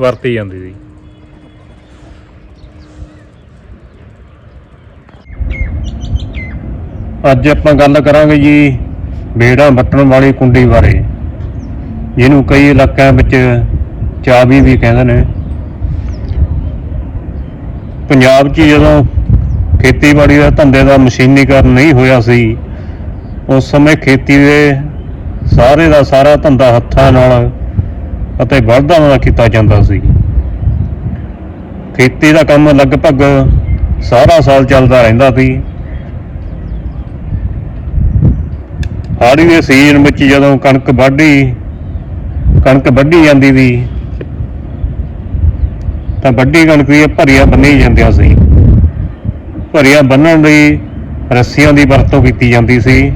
ਵਰਤੀ ਜਾਂਦੀ ਸੀ। ਅੱਜ ਆਪਾਂ ਗੱਲ ਕਰਾਂਗੇ ਜੀ ਬੇੜਾ ਵੱਟਣ ਵਾਲੀ ਕੁੰਡੀ ਬਾਰੇ। ਜਿਹਨੂੰ ਕਈ ਇਲਾਕਿਆਂ ਵਿੱਚ ਚਾਬੀ ਵੀ ਕਹਿੰਦੇ ਨੇ। ਪੰਜਾਬ 'ਚ ਜਦੋਂ ਖੇਤੀਬਾੜੀ ਦਾ ਧੰਦੇ ਦਾ ਮਸ਼ੀਨੀਕਰਨ ਨਹੀਂ ਹੋਇਆ ਸੀ, ਉਸ ਸਮੇਂ ਖੇਤੀ ਦੇ ਸਾਰੇ ਦਾ ਸਾਰਾ ਧੰਦਾ ਹੱਥਾਂ ਨਾਲ ਅਤੇ ਬਲਦਾਂ ਨਾਲ ਕੀਤਾ ਜਾਂਦਾ ਸੀ। ਖੇਤੀ ਦਾ ਕੰਮ ਲਗਭਗ ਸਾਰਾ ਸਾਲ ਚੱਲਦਾ ਰਹਿੰਦਾ ਸੀ। ਹਾੜੀ ਦੇ ਸੀਜ਼ਨ ਵਿੱਚ ਜਦੋਂ ਕਣਕ ਵਾਢੀ, ਕਣਕ ਵੱਢੀ ਜਾਂਦੀ ਸੀ, ਤਾਂ ਵੱਢੀ ਕਣਕ ਦੀਆਂ ਭਰੀਆਂ ਬੰਨੀ ਜਾਂਦੀਆਂ ਸੀ। ਭਰੀਆਂ ਬੰਨਣ ਲਈ ਰੱਸੀਆਂ ਦੀ ਵਰਤੋਂ ਕੀਤੀ ਜਾਂਦੀ ਸੀ,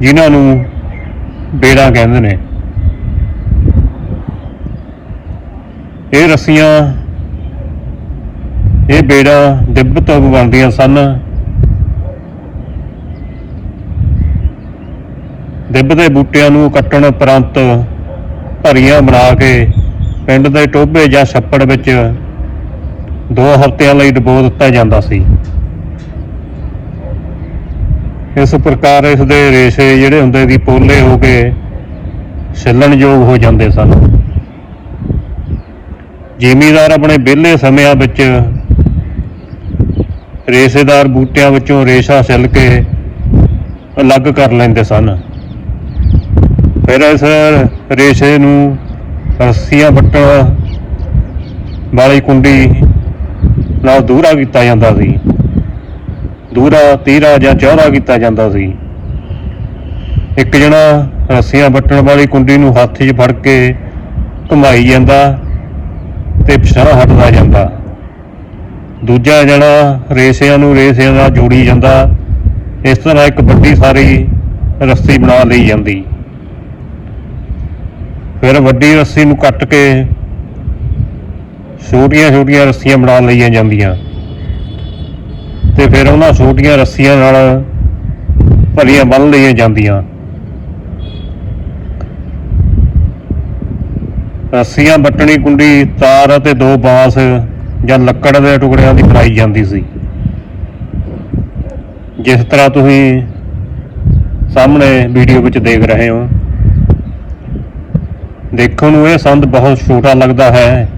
ਜਿਨ੍ਹਾਂ ਨੂੰ ਬੇੜਾ ਕਹਿੰਦੇ ਨੇ। ਇਹ ਰੱਸੀਆਂ, ਇਹ ਬੇੜਾ ਦਿੱਬ ਤੋਂ ਬਣਦੀਆਂ ਸਨ। ਦਿੱਬ ਦੇ ਬੂਟਿਆਂ ਨੂੰ ਕੱਟਣ ਉਪਰੰਤ ਭਰੀਆਂ ਬਣਾ ਕੇ ਪਿੰਡ ਦੇ ਟੋਭੇ ਜਾਂ ਛੱਪੜ ਵਿੱਚ ਦੋ ਹਫ਼ਤਿਆਂ ਲਈ ਡਬੋ ਦਿੱਤਾ ਜਾਂਦਾ ਸੀ। ਇਸ ਪ੍ਰਕਾਰ ਇਸ ਦੇ ਰੇਸ਼ੇ ਜਿਹੜੇ ਹੁੰਦੇ ਸੀ ਪੋਲੇ ਹੋ ਕੇ ਛਿੱਲਣਯੋਗ ਹੋ ਜਾਂਦੇ ਸਨ। ਜ਼ਿਮੀਦਾਰ ਆਪਣੇ ਵਿਹਲੇ ਸਮਿਆਂ ਵਿੱਚ ਰੇਸ਼ੇਦਾਰ ਬੂਟਿਆਂ ਵਿੱਚੋਂ ਰੇਸ਼ਾ ਛਿੱਲ ਕੇ ਅਲੱਗ ਕਰ ਲੈਂਦੇ ਸਨ। ਫਿਰ ਇਸ ਰੇਸ਼ੇ ਨੂੰ ਰੱਸੀਆਂ ਵੱਟਣ ਵਾਲੀ ਕੁੰਡੀ ਨਾਲ ਦੂਰਾ ਕੀਤਾ ਜਾਂਦਾ ਸੀ। ਦੂਰਾ ਤੀਰਾ ਜਾਂ ਚੌੜਾ ਕੀਤਾ ਜਾਂਦਾ ਸੀ। ਇੱਕ ਜਣਾ ਰੱਸੀਆਂ ਵੱਟਣ ਵਾਲੀ ਕੁੰਡੀ ਨੂੰ ਹੱਥ 'ਚ ਫੜ ਕੇ ਘੁਮਾਈ ਜਾਂਦਾ ਤੇ ਪਿਛਾਂਹ ਹਟਦਾ ਜਾਂਦਾ। ਦੂਜਾ ਜਣਾ ਰੇਸਿਆਂ ਨੂੰ ਰੇਸਿਆਂ ਨਾਲ ਜੋੜੀ ਜਾਂਦਾ। ਇਸ ਤਰ੍ਹਾਂ ਇੱਕ ਵੱਡੀ ਸਾਰੀ ਰੱਸੀ ਬਣਾ ਲਈ ਜਾਂਦੀ। ਫਿਰ ਵੱਡੀ ਰੱਸੀ ਨੂੰ ਕੱਟ ਕੇ ਛੋਟੀਆਂ ਛੋਟੀਆਂ ਰੱਸੀਆਂ ਬਣਾ ਲਈਆਂ ਜਾਂਦੀਆਂ। ਤੇ ਫਿਰ ਉਹਨਾਂ ਛੋਟੀਆਂ ਰੱਸੀਆਂ ਨਾਲ ਭਰੀਆਂ ਬੰਨ ਲਈਆਂ ਜਾਂਦੀਆਂ। ਰੱਸੀਆਂ ਵੱਟਣੀ ਕੁੰਡੀ, ਤਾਰ ਅਤੇ ਦੋ ਬਾਂਸ ਜਾਂ ਲੱਕੜ ਦੇ ਟੁਕੜਿਆਂ ਦੀ ਬਣਾਈ ਜਾਂਦੀ ਸੀ। ਜਿਸ ਤਰ੍ਹਾਂ ਤੁਸੀਂ ਸਾਹਮਣੇ ਵੀਡੀਓ ਵਿੱਚ ਦੇਖ ਰਹੇ ਹੋ। ਦੇਖਣ ਨੂੰ ਇਹ ਸੰਦ ਬਹੁਤ ਛੋਟਾ ਲੱਗਦਾ ਹੈ,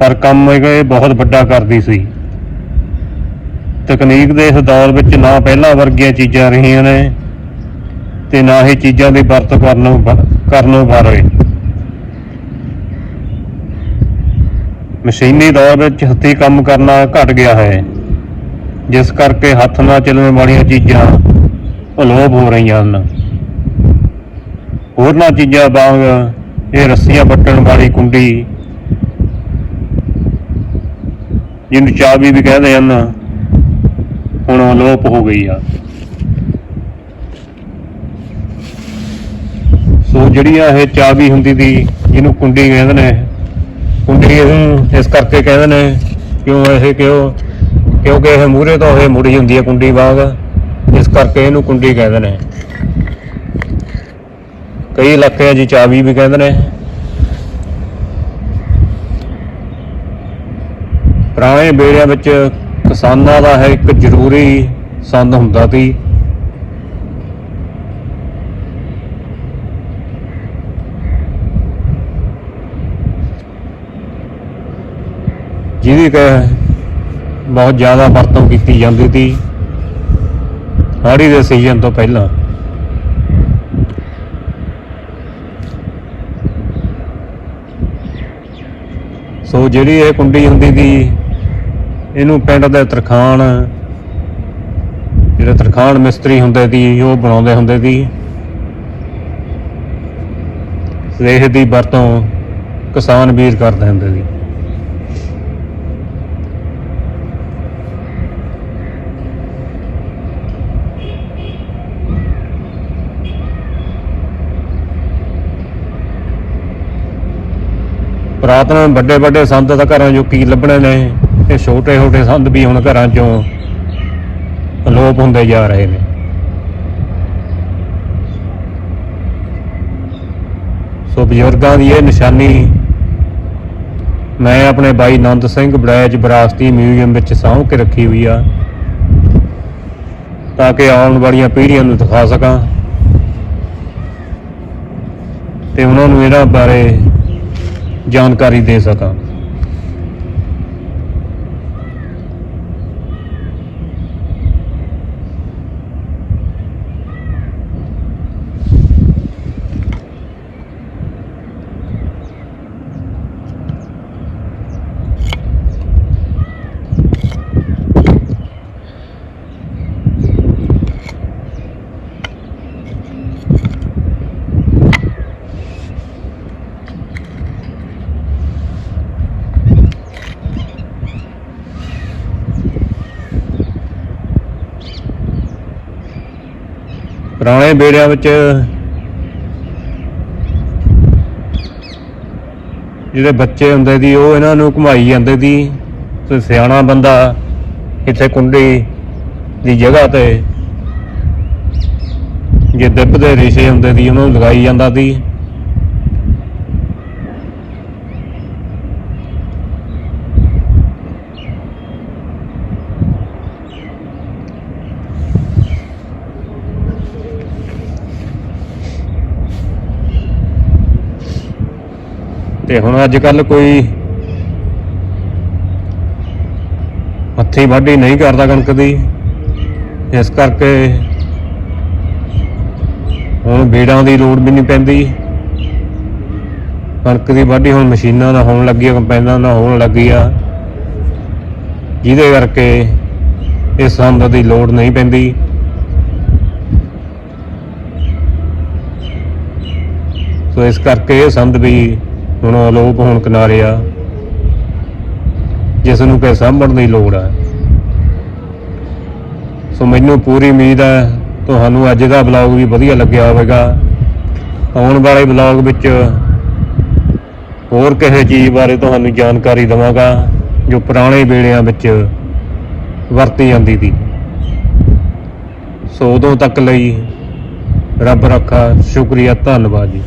ਪਰ ਕੰਮ ਇਹ ਬਹੁਤ ਵੱਡਾ ਕਰਦੀ ਸੀ। ਤਕਨੀਕ ਦੇ ਇਸ ਦੌਰ ਵਿੱਚ ਨਾ ਪਹਿਲਾਂ ਵਰਗੀਆਂ ਚੀਜ਼ਾਂ ਰਹੀਆਂ ਨੇ ਤੇ ਨਾ ਹੀ ਚੀਜ਼ਾਂ ਦੀ ਵਰਤੋਂ ਕਰਨ ਕਰਨ ਬਾਰੇ ਮਸ਼ੀਨੀ ਦੌਰ ਵਿੱਚ ਹੱਥੀਂ ਕੰਮ ਕਰਨਾ ਘਟ ਗਿਆ ਹੈ। ਜਿਸ ਕਰਕੇ ਹੱਥ ਨਾਲ ਚੱਲਣ ਵਾਲੀਆਂ ਚੀਜ਼ਾਂ ਅਲੋਪ ਹੋ ਰਹੀਆਂ ਹਨ। ਹੋਰਨਾਂ ਚੀਜ਼ਾਂ ਵਾਂਗ ਇਹ ਰੱਸੀਆਂ ਵੱਟਣ ਵਾਲੀ ਕੁੰਡੀ, ਜਿਹਨੂੰ ਚਾਬੀ ਵੀ ਕਹਿੰਦੇ ਹਨ, ਹੁਣ ਅਲੋਪ ਹੋ ਗਈ ਆ। ਸੋ ਜਿਹੜੀਆਂ ਇਹ ਚਾਬੀ ਹੁੰਦੀ ਦੀ ਜਿਹਨੂੰ ਕੁੰਡੀ ਕਹਿੰਦੇ ਨੇ ਕੁੰਡੀ ਇਹਨੂੰ ਇਸ ਕਰਕੇ ਕਹਿੰਦੇ ਨੇ, ਕਿਉਂ ਇਹ ਕਿਉਂ, ਕਿਉਂਕਿ ਇਹ ਮੂਰੇ ਤੋਂ ਇਹ ਮੁੜੀ ਹੁੰਦੀ ਹੈ ਕੁੰਡੀ ਬਾਗ। ਇਸ ਕਰਕੇ ਇਹਨੂੰ ਕੁੰਡੀ ਕਹਿੰਦੇ ਨੇ। ਕਈ ਇਲਾਕਿਆਂ 'ਚ ਚਾਬੀ ਵੀ ਕਹਿੰਦੇ ਨੇ। ਪੁਰਾਣੇ ਬੇੜਿਆਂ ਵਿੱਚ ਕਿਸਾਨਾਂ ਦਾ ਹੈ ਇੱਕ ਜ਼ਰੂਰੀ ਸੰਦ ਹੁੰਦਾ ਸੀ। ਜਿਹਦੀ ਬਹੁਤ ਜ਼ਿਆਦਾ ਵਰਤੋਂ ਕੀਤੀ ਜਾਂਦੀ ਸੀ। ਹਾੜੀ ਦੇ ਸੀਜ਼ਨ ਤੋਂ ਪਹਿਲਾਂ। ਸੋ ਜਿਹੜੀ ਇਹ ਕੁੰਡੀ ਹੁੰਦੀ ਸੀ, ਇਹਨੂੰ ਪਿੰਡ ਦੇ ਤਰਖਾਣ, ਜਿਹੜੇ ਤਰਖਾਣ ਮਿਸਤਰੀ ਹੁੰਦੇ ਸੀ, ਉਹ ਬਣਾਉਂਦੇ ਹੁੰਦੇ ਸੀ। ਰੇਹ ਦੀ ਵਰਤੋਂ ਕਿਸਾਨ ਵੀਰ ਕਰਦੇ ਹੁੰਦੇ ਸੀ। ਪੁਰਾਤਨ ਵੱਡੇ ਵੱਡੇ ਸੰਤ ਤਾਂ ਘਰਾਂ ਚੋਂ ਕੀ ਲੱਭਣੇ ਨੇ? ਇਹ ਛੋਟੇ ਛੋਟੇ ਸੰਦ ਵੀ ਹੁਣ ਘਰਾਂ ਚੋਂ ਅਲੋਪ ਹੁੰਦੇ ਜਾ ਰਹੇ ਨੇ। ਸੋ ਬਜ਼ੁਰਗਾਂ ਦੀ ਇਹ ਨਿਸ਼ਾਨੀ ਮੈਂ ਆਪਣੇ ਬਾਈ ਨੰਦ ਸਿੰਘ ਬੜੈਚ ਵਿਰਾਸਤੀ ਮਿਊਜ਼ੀਅਮ ਵਿੱਚ ਸਾਂਭ ਕੇ ਰੱਖੀ ਹੋਈ ਆ, ਤਾਂ ਕਿ ਆਉਣ ਵਾਲੀਆਂ ਪੀੜ੍ਹੀਆਂ ਨੂੰ ਦਿਖਾ ਸਕਾਂ। ਤੇ ਉਹਨਾਂ ਨੂੰ ਇਹਨਾਂ ਬਾਰੇ ਜਾਣਕਾਰੀ ਦੇ ਸਕਾਂ। ਪੁਰਾਣੇ ਬੇੜਿਆਂ ਵਿੱਚ ਜਿਹੜੇ ਬੱਚੇ ਹੁੰਦੇ ਸੀ, ਉਹ ਇਹਨਾਂ ਨੂੰ ਘੁਮਾਈ ਜਾਂਦੇ ਸੀ। ਤੇ ਸਿਆਣਾ ਬੰਦਾ ਇੱਥੇ ਕੁੰਡੀ ਦੀ ਜਗ੍ਹਾ ਤੇ ਜੇ ਦਿੱਬ ਦੇ ਰੇਸ਼ੇ ਹੁੰਦੇ ਸੀ, ਉਹਨਾਂ ਨੂੰ ਲਗਾਈ ਜਾਂਦਾ ਸੀ। ਤੇ ਹੁਣ ਅੱਜ ਕੱਲ ਕੋਈ ਹੱਥੀਂ ਵਾਢੀ ਨਹੀਂ ਕਰਦਾ ਕਣਕ ਦੀ। ਇਸ ਕਰਕੇ ਹੁਣ ਬੀੜਾਂ ਦੀ ਲੋੜ ਵੀ ਨਹੀਂ ਪੈਂਦੀ। ਕਣਕ ਦੀ ਵਾਢੀ ਹੁਣ ਮਸ਼ੀਨਾਂ ਨਾਲ ਹੋਣ ਲੱਗੀ ਆ ਕੰਪੈਨਾਂ ਨਾਲ ਹੋਣ ਲੱਗੀ ਆ। ਜਿਹਦੇ ਕਰਕੇ ਇਸ ਸੰਦ ਦੀ ਲੋੜ ਨਹੀਂ ਪੈਂਦੀ। ਸੋ ਇਸ ਕਰਕੇ ਇਹ ਸੰਦ ਵੀ ਹੁਣ ਅਲੋਪ ਹੋਣ ਕਿਨਾਰੇ ਆ। ਜਿਸ ਨੂੰ ਕਿ ਸਾਂਭਣ ਦੀ ਲੋੜ ਹੈ ਸੋ ਮੈਨੂੰ ਪੂਰੀ ਉਮੀਦ ਹੈ, ਤੁਹਾਨੂੰ ਅੱਜ ਦਾ ਬਲੌਗ ਵੀ ਵਧੀਆ ਲੱਗਿਆ ਹੋਵੇਗਾ। ਆਉਣ ਵਾਲੇ ਬਲੌਗ ਵਿੱਚ ਹੋਰ ਕਿਸੇ ਚੀਜ਼ ਬਾਰੇ ਤੁਹਾਨੂੰ ਜਾਣਕਾਰੀ ਦਵਾਂਗਾ, ਜੋ ਪੁਰਾਣੇ ਵੇਲਿਆਂ ਵਿੱਚ ਵਰਤੀ ਜਾਂਦੀ ਸੀ। ਸੋ ਉਦੋਂ ਤੱਕ ਲਈ ਰੱਬ ਰੱਖਾ, ਸ਼ੁਕਰੀਆ, ਧੰਨਵਾਦ ਜੀ।